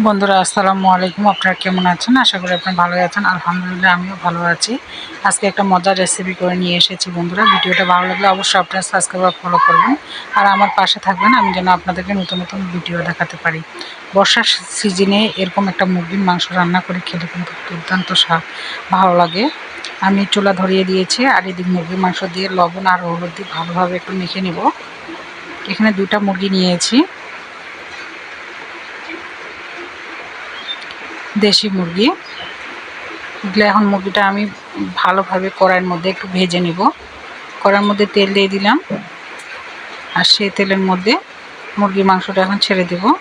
বন্ধুরা, আসসালামু আলাইকুম। আপনারা কেমন আছেন? আশা করি আপনারা ভালো আছেন। আলহামদুলিল্লাহ, আমিও ভালো আছি। আজকে একটা মজার রেসিপি করে নিয়ে এসেছি বন্ধুরা। ভিডিওটা ভালো লাগলে অবশ্যই আপনারা সাবস্ক্রাইব ফলো করবেন। আর আমার পাশে থাকবেন, আমি যেন আপনাদেরকে নতুন নতুন ভিডিও দেখাতে পারি। বর্ষার সিজনে এরকম একটা মুরগির মাংস রান্না করে খেলে কিন্তু দুর্দান্ত ভালো লাগে। আমি চুলা ধরিয়ে দিয়েছি, আর এদিক মুরগির মাংস দিয়ে লবণ আর হলুদ দিয়ে ভালোভাবে একটু মেখে নেব। এখানে দুটা মুরগি নিয়েছি। দেশি মুরগি। এগুলো এখন মুরগিটা আমি ভালোভাবে কড়াইয়ের মধ্যে একটু ভেজে নিব। কড়াইয়ের মধ্যে তেল দিয়ে দিলাম। আর সেই তেলের মধ্যে মুরগির মাংসটা এখন ছেড়ে দেব।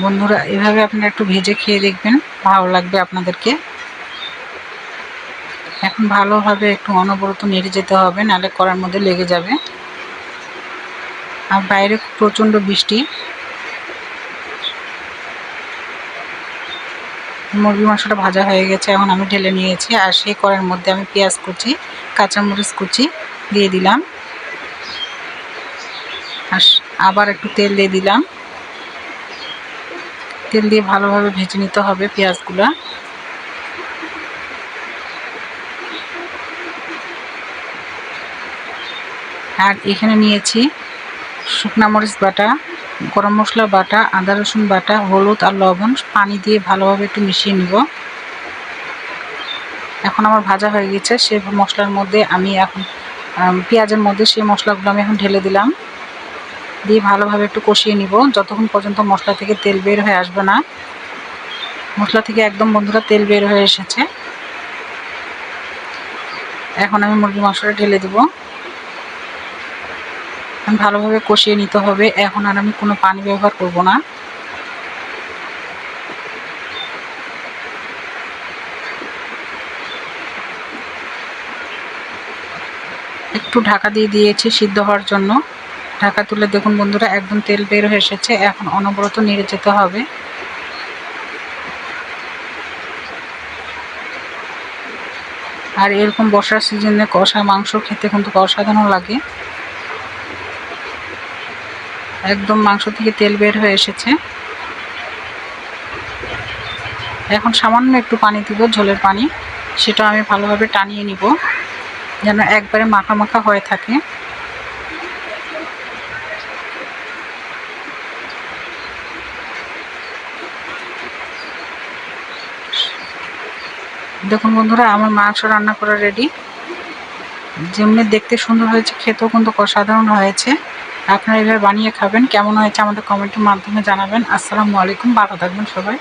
বন্ধুরা, এভাবে আপনারা একটু ভেজে খেয়ে দেখবেন, ভালো লাগবে আপনাদেরকে। এখন ভালোভাবে একটু অনবরত নেড়ে যেতে হবে, নাহলে কড়ার মধ্যে লেগে যাবে। আর বাইরে প্রচণ্ড বৃষ্টি। মুরগি মাংসটা ভাজা হয়ে গেছে, এখন আমি ঢেলে নিয়েছি আর সেই কড়ার মধ্যে আমি পেঁয়াজ কুচি, কাঁচামরিচ কুচি দিয়ে দিলাম। আর আবার একটু তেল দিয়ে দিলাম। তেল দিয়ে ভালোভাবে ভেজে নিতে হবে পেঁয়াজগুলো। আর এখানে নিয়েছি শুকনা মরিচ বাটা গরম মশলা বাটা, আদা রসুন বাটা, হলুদ আর লবণ পানি দিয়ে ভালোভাবে একটু মিশিয়ে নিব। এখন আমার ভাজা হয়ে গেছে, সে মশলার মধ্যে আমি এখন পেঁয়াজের মধ্যে সেই মশলাগুলো আমি এখন ঢেলে দিলাম। দিয়ে ভালোভাবে একটু কষিয়ে নিব, যতক্ষণ পর্যন্ত মশলা থেকে তেল বের হয়ে আসবে না। মশলা থেকে একদম বন্ধুরা তেল বের হয়ে এসেছে। এখন আমি মুরগি মাংসটা ঢেলে দেবো। ভালোভাবে কষিয়ে নিতে হবে। এখন আর আমি কোনো পানি ব্যবহার করব না। একটু ঢাকা দিয়ে দিয়েছি সিদ্ধ হওয়ার জন্য। ঢাকা তুলে দেখুন বন্ধুরা, একদম তেল বের হয়ে এসেছে। এখন অনবরত নেড়ে যেতে হবে। আর এরকম বর্ষার সিজনে কষা মাংস খেতে কিন্তু অসাধারণ লাগে। একদম মাংস থেকে তেল বের হয়ে এসেছে। এখন সামান্য একটু পানি দিব, ঝোলের পানি। সেটা আমি ভালোভাবে টানিয়ে নিব, যেন একবারে মাখা মাখা হয়ে থাকে। দেখুন বন্ধুরা, আমার মাংস রান্না করা রেডি যেমনি দেখতে সুন্দর হয়েছে, খেতেও কিন্তু অসাধারণ হয়েছে। আপনারা এভাবে বানিয়ে খাবেন, কেমন হয়েছে আমাদের কমেন্টের মাধ্যমে জানাবেন। আসসালামু আলাইকুম, ভালো থাকবেন সবাই।